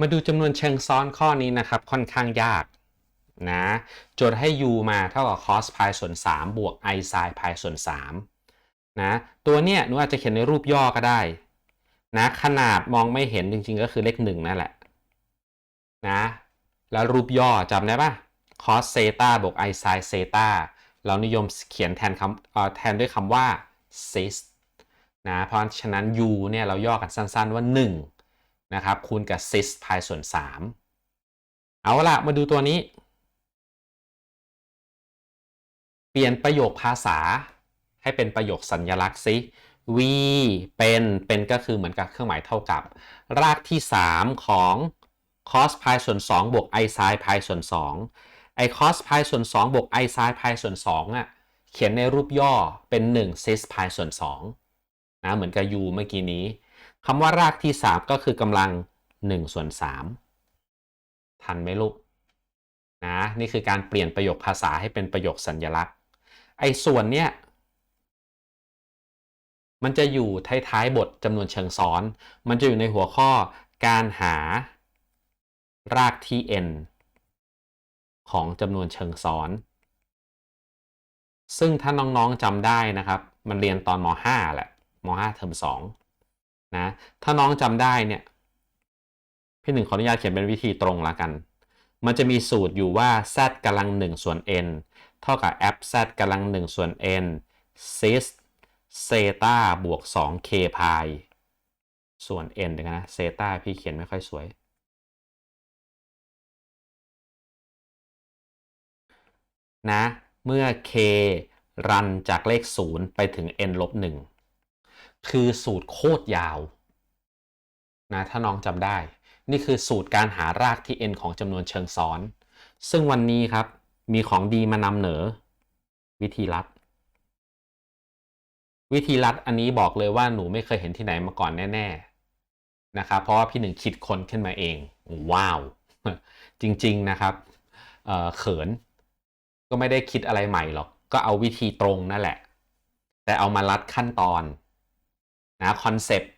มาดูจำนวนเชิงซ้อนข้อนี้นะครับ ค่อนข้างยากนะโจทย์ให้ u มาเท่ากับ cos pi ส่วน 3 บวก i sin pi ส่วน3นะตัวเนี้ยหนูอาจจะเขียนในรูปย่อก็ได้นะขนาดมองไม่เห็นจริงๆ ก็คือเลขหนึ่งนั่นแหละนะแล้วรูปย่อจำได้ปะ cos theta บวก i sin theta เรานิยมเขียนแทนคำแทนด้วยคำว่า sis นะเพราะฉะนั้น u เนี่ยเราย่อกันสั้นๆว่า 1 นะครับคูณกับ sis pi ส่วน 3 เอาละมาดูตัวนี้ เปลี่ยนประโยคภาษาให้เป็นประโยคสัญลักษณ์ซิ v เป็นเป็นก็คือเหมือนกับเครื่องหมายเท่ากับ รากที่ 3 ของ cos pi ส่วน 2 บวก i sin pi ส่วน 2 ไอ cos pi ส่วน 2 บวก i sin pi ส่วน2อะเขียนในรูปย่อเป็น1 sis pi ส่วน2นะเหมือนกับ u เมื่อกี้นี้ คำว่ารากที่ 3 ก็คือกำลัง1ส่วน3ทันไหมลูกนะนี่คือการเปลี่ยนประโยคภาษาให้เป็นประโยคสัญญลักษณ์ ไอ้ส่วนเนี้ยมันจะอยู่ท้ายๆบทจำนวนเชิงซ้อน มันจะอยู่ในหัวข้อการหารากที่ n ของจำนวนเชิงซ้อน ซึ่งถ้าน้องๆจำได้นะครับ มันเรียนตอนม .5 แหละม .5 เทอม2 นะถ้าน้องจำได้เนี่ยพี่หนึ่งขออนุญาตเขียนเป็นวิธีตรงละกัน มันจะมีสูตรอยู่ว่า z กำลัง1ส่วน n เท่ากับ f z กำลัง1ส่วน n sis เซตาบวก 2k พายส่วน n เดี๋ยวนะเซตาพี่เขียนไม่ค่อยสวย นะ เมื่อ k รันจากเลข 0 ไปถึง n ลบ1 คือสูตรโคตรยาวนะถ้าน้องจำได้ นี่คือสูตรการหารากที่ n ของจำนวนเชิงซ้อน ซึ่งวันนี้ครับมีของดีมานำเหนอ วิธีลัด วิธีลัดอันนี้บอกเลยว่าหนูไม่เคยเห็นที่ไหนมาก่อนแน่ ๆ นะครับ เพราะว่าพี่หนึ่งคิดคนขึ้นมาเอง ว้าว จริง ๆ นะครับเเขิน ก็ไม่ได้คิดอะไรใหม่หรอก ก็เอาวิธีตรงนั่นแหละ แต่เอามาลัดขั้นตอน นะคอนเซปต์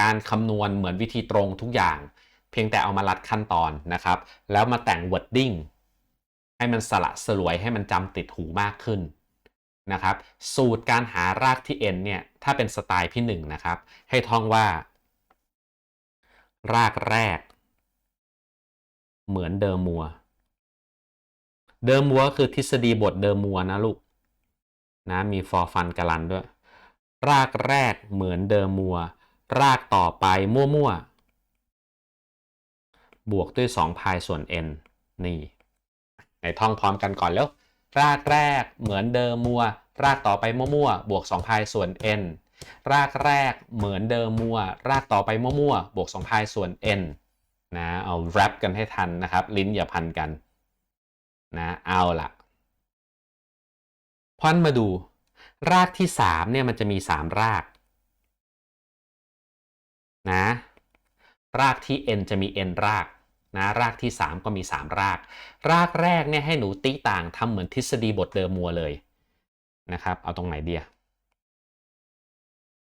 การคำนวณเหมือนวิธีตรงทุกอย่าง เพียงแต่เอามาลัดขั้นตอนนะครับ แล้วมาแต่ง wording ให้มันสละสลวยให้มันจำติดหูมากขึ้นนะครับ สูตรการหารากที่ n เนี่ย ถ้าเป็นสไตล์พี่หนึ่งนะครับ ให้ท่องว่า รากแรก เหมือนเดิมมัว เดิมมัวคือทฤษฎีบทเดิมมัวนะลูกนะมีฟอร์ฟันกาลันด้วย รากแรกเหมือนเดิมมัว รากต่อไปมั่วๆ บวกด้วย 2 พายส่วน n นี่ไหนท่องพร้อมกันก่อนแล้ว รากแรกเหมือนเดิมมัว รากต่อไปมั่วๆ บวก 2 พายส่วน n รากแรกเหมือนเดิมมัว รากต่อไปมั่วๆ บวก 2 พายส่วน n นะเอาแรปกันให้ทันนะครับ ลิ้นอย่าพันกันนะเอาละพอนมาดู รากที่3เนี่ยมันจะมี 3 รากนะรากที่ n จะมี n รากนะรากที่ 3 ก็มี 3 ราก รากแรกเนี่ยให้หนูตีต่างทำเหมือนทฤษฎีบทเดิมมัวเลยนะครับเอาตรงไหนเดีย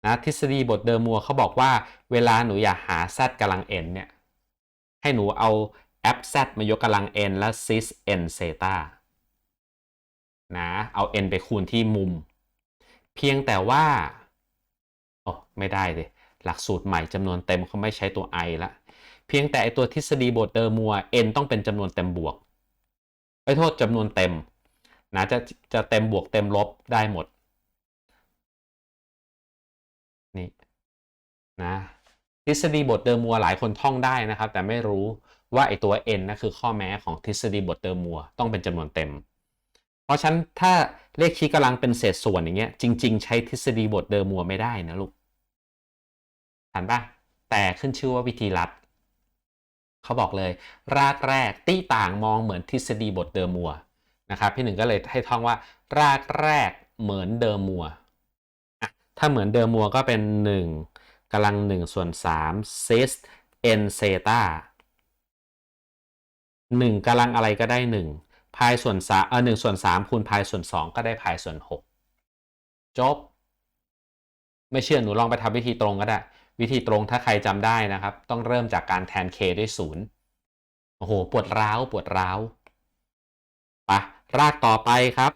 นะทฤษฎีบทเดิมมัวเขาบอกว่าเวลาหนูอยากหา z กำลัง n เนี่ยให้หนูเอา f z มายกกำลัง n แล้ว sis n เซตานะเอา n ไปคูณที่มุม เพียงแต่ว่าโอ้ไม่ได้เลยหลักสูตรใหม่จำนวนเต็มเขาไม่ใช้ตัว i ละ เพียงแต่ไอตัวทฤษฎีบทเดิมมัว n ต้องเป็นจำนวนเต็มบวกไปโทษจำนวนเต็มนะจะจะเต็มบวกเต็มลบได้หมดนี่นะทฤษฎีบทเดิมมัวหลายคนท่องได้นะครับ แต่ไม่รู้ว่าไอตัว n นะคือข้อแม้ของทฤษฎีบทเดิมมัวต้องเป็นจำนวนเต็ม เพราะฉะนั้นถ้าเลขชี้กำลังเป็นเศษส่วนอย่างเงี้ยจริง ๆ ใช้ทฤษฎีบทเดิมมัวไม่ได้นะลูกทันปะแต่ขึ้นชื่อว่าวิธีลัดเขาบอกเลย รากแรกตี้ต่างมองเหมือนทฤษฎีบทเดิมมัวนะครับพี่หนึ่งก็เลยให้ท่องว่า รากแรกเหมือนเดิมมัวถ้าเหมือนเดิมมัวก็เป็น 1กำลัง 1 ส่วน3 sis n เซตา1กำลังอะไรก็ได้ 1 พายส่วน3เออ1ส่วน3คูณพายส่วน2ก็ได้พายส่วน6จบ ไม่เชื่อหนูลองไปทำวิธีตรงก็ได้ วิธีตรงถ้าใครจำได้นะครับ ต้องเริ่มจากการแทน k ด้วยศูนย์โอ้โห ปวดร้าว ปวดร้าวปะรากต่อไปครับ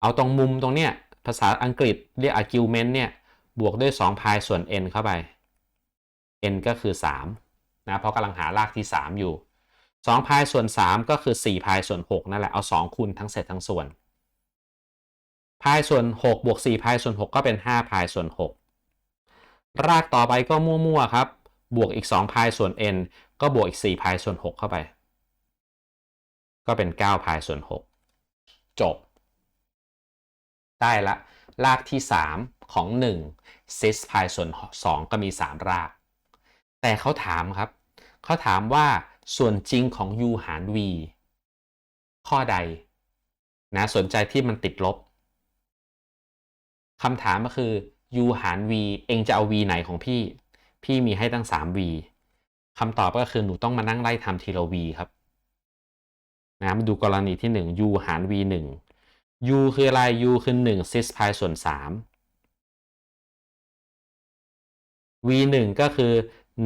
เอาตรงมุมตรงเนี้ยภาษาอังกฤษเรียก argument เนี่ย บวกด้วย2พายส่วน n เข้าไป n ก็คือ 3 นะ เพราะกำลังหารากที่ 3 อยู่ 2พายส่วน 3 ก็คือ4พายส่วน6นั่นแหละเอา 2 คูณทั้งเศษทั้งส่วนพายส่วน6บวก4พายส่วน 6 ก็เป็น 5พายส่วน 6 รากต่อไปก็มั่วๆครับบวกอีก2พายส่วน n ก็บวกอีก4พายส่วน 6 เข้าไป ก็เป็น9พายส่วน 6 จบ ได้ละ รากที่ 3 ของ1ซิสพายส่วน 2 ก็มี 3 ราก แต่เขาถามครับ เขาถามว่า ส่วนจริงของ u หาร v ข้อใด นะสนใจที่มันติดลบคำถามก็คือ u หาร v เองจะเอา v ไหนของพี่ พี่มีให้ตั้ง 3v คำตอบก็คือหนูต้องมานั่งไล่ทำทีละ v ครับ นะมาดูกรณีที่ 1 u หาร v 1 u คืออะไร u คือ 1 cis pi ส่วน 3 v 1ก็คือ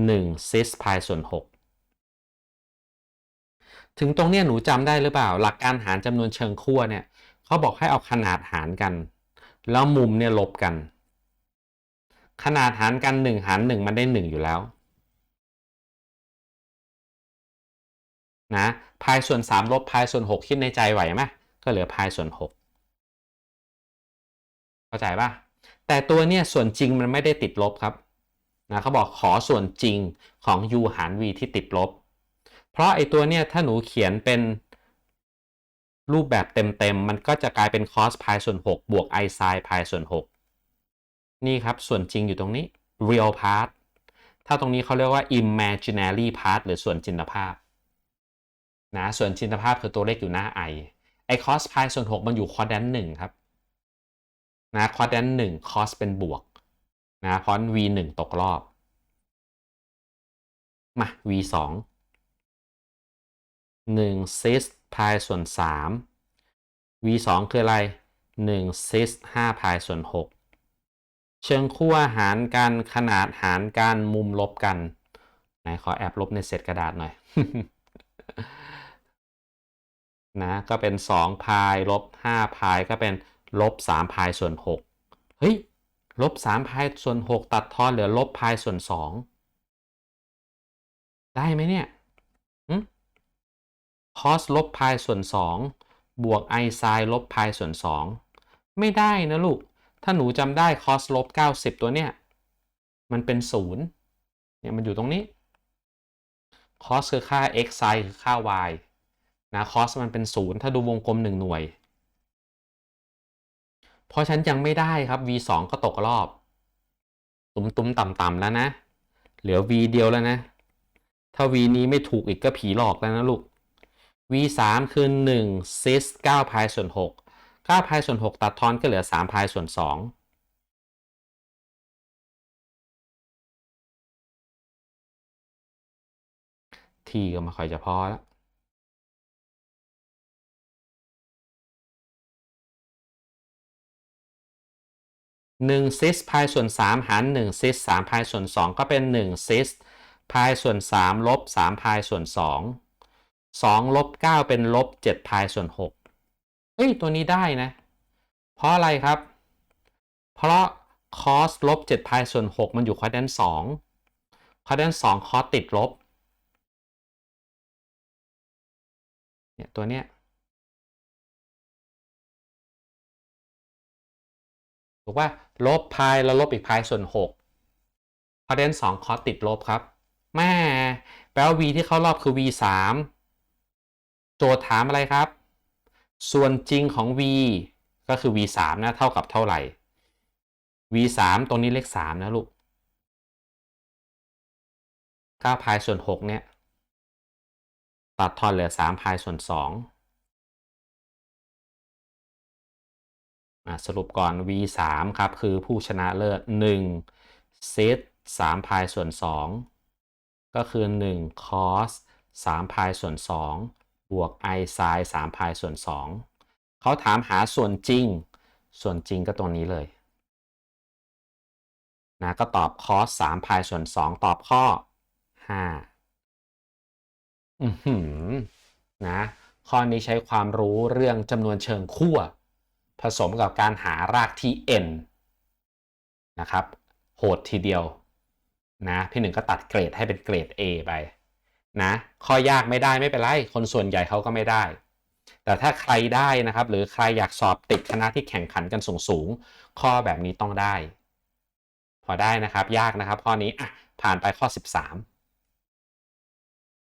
1 cis pi ส่วน 6 ถึงตรงเนี้ยหนูจำได้หรือเปล่า หลักการหารจำนวนเชิงขั้วเนี่ยเขาบอกให้เอาขนาดหารกัน แล้วมุมเนี่ยลบกัน ขนาดหารกัน1หาร1มันได้ 1 อยู่แล้วนะพายส่วน 3 ลบพายส่วน 6 คิดในใจไหวไหมก็เหลือพายส่วน 6 เข้าใจป่ะแต่ตัวเนี่ยส่วนจริงมันไม่ได้ติดลบครับนะเขาบอกขอส่วนจริงของ u หาร v ที่ติดลบ เพราะไอตัวเนี่ยถ้าหนูเขียนเป็นรูปแบบเต็มๆ มันก็จะกลายเป็น cos พายส่วน 6 บวก i sin พายส่วน 6 นี่ครับ ส่วนจริงอยู่ตรงนี้ real part ถ้าตรงนี้เขาเรียกว่า imaginary part หรือส่วนจินตภาพนะส่วนจินตภาพคือตัวเลขอยู่หน้า i ไอ cos พายส่วน 6 มันอยู่ quadrant 1 ครับนะ quadrant 1 cos เป็นบวกนะเพราะ v 1ตกรอบ มา v 2 1 cis พายส่วน 3 v 2คืออะไร1 cis 5พายส่วน 6 เชิงขั้วหารกันขนาดหารกันมุมลบกันไหนขอแอบลบในเศษกระดาษหน่อยนะก็เป็น2พายลบ5พายก็เป็นลบ3พายส่วน6เฮ้ยลบ3พายส่วน 6 ตัดทอนเหลือลบพายส่วน 2 ได้ไหมเนี่ย cos ลบพายส่วน 2 บวก i sin ลบพายส่วน 2 ไม่ได้นะลูก ถ้าหนูจำได้ cos ลบ 90 ตัวเนี้ย มันเป็น 0 เนี่ยมันอยู่ตรงนี้ cos คือค่า x sin คือค่า y นะ cos มันเป็น 0 ถ้าดูวงกลม 1 หน่วย เพราะฉันยังไม่ได้ครับ v 2ก็ตกรอบ ตุ้มๆต่ำๆแล้วนะ เหลือ v เดียวแล้วนะ ถ้า v นี้ไม่ถูกอีกก็ผีหลอกแล้วนะลูก v 3คือ1 cis 9พายส่วน6 9พายส่วน6ตัดทอนก็เหลือ3พายส่วน2ทีก็ไม่ค่อยจะพอแล้ว1 cis พายส่วน3หาร1 cis 3พายส่วน2ก็เป็น1 cis พายส่วน3ลบ3พายส่วน2 2ลบ9เป็นลบ7พายส่วน6เฮ้ย ตัวนี้ได้นะ เพราะอะไรครับ เพราะ cos ลบ7พายส่วน 6 มันอยู่ quadrant 2 quadrant 2 cos ติดลบ เนี่ย ตัวเนี้ย ถูกว่าลบพายแล้วลบอีกพายส่วน6 quadrant 2 cos ติดลบครับแม่แปลว่า v ที่เข้ารอบคือ v 3 โจทย์ถามอะไรครับ ส่วนจริงของ v ก็คือ v 3นะเท่ากับเท่าไหร่ v 3ตรงนี้เลข3นะลูก9พายส่วน6เนี่ยตัดทอนเหลือ3พายส่วน2อะสรุปก่อน v 3ครับ คือผู้ชนะเลิศ1เซต3พายส่วน 2 ก็คือ1 cos 3พายส่วน 2 บวก i sin 3พายส่วน 2 เขาถามหาส่วนจริง ส่วนจริงก็ตรงนี้เลยนะก็ตอบคอส3พายส่วน 2 ตอบข้อ 5 อือหือนะข้อนี้ใช้ความรู้เรื่องจำนวนเชิงขั้วผสมกับการหารากที่ n นะครับ โหดทีเดียวนะพี่หนึ่งก็ตัดเกรดให้เป็นเกรด A ไป นะข้อยากไม่ได้ไม่เป็นไร คนส่วนใหญ่เขาก็ไม่ได้ แต่ถ้าใครได้นะครับ หรือใครอยากสอบติดคณะที่แข่งขันกันสูงสูงๆข้อแบบนี้ต้องได้ พอได้นะครับ ยากนะครับข้อนี้อะผ่านไปข้อ 13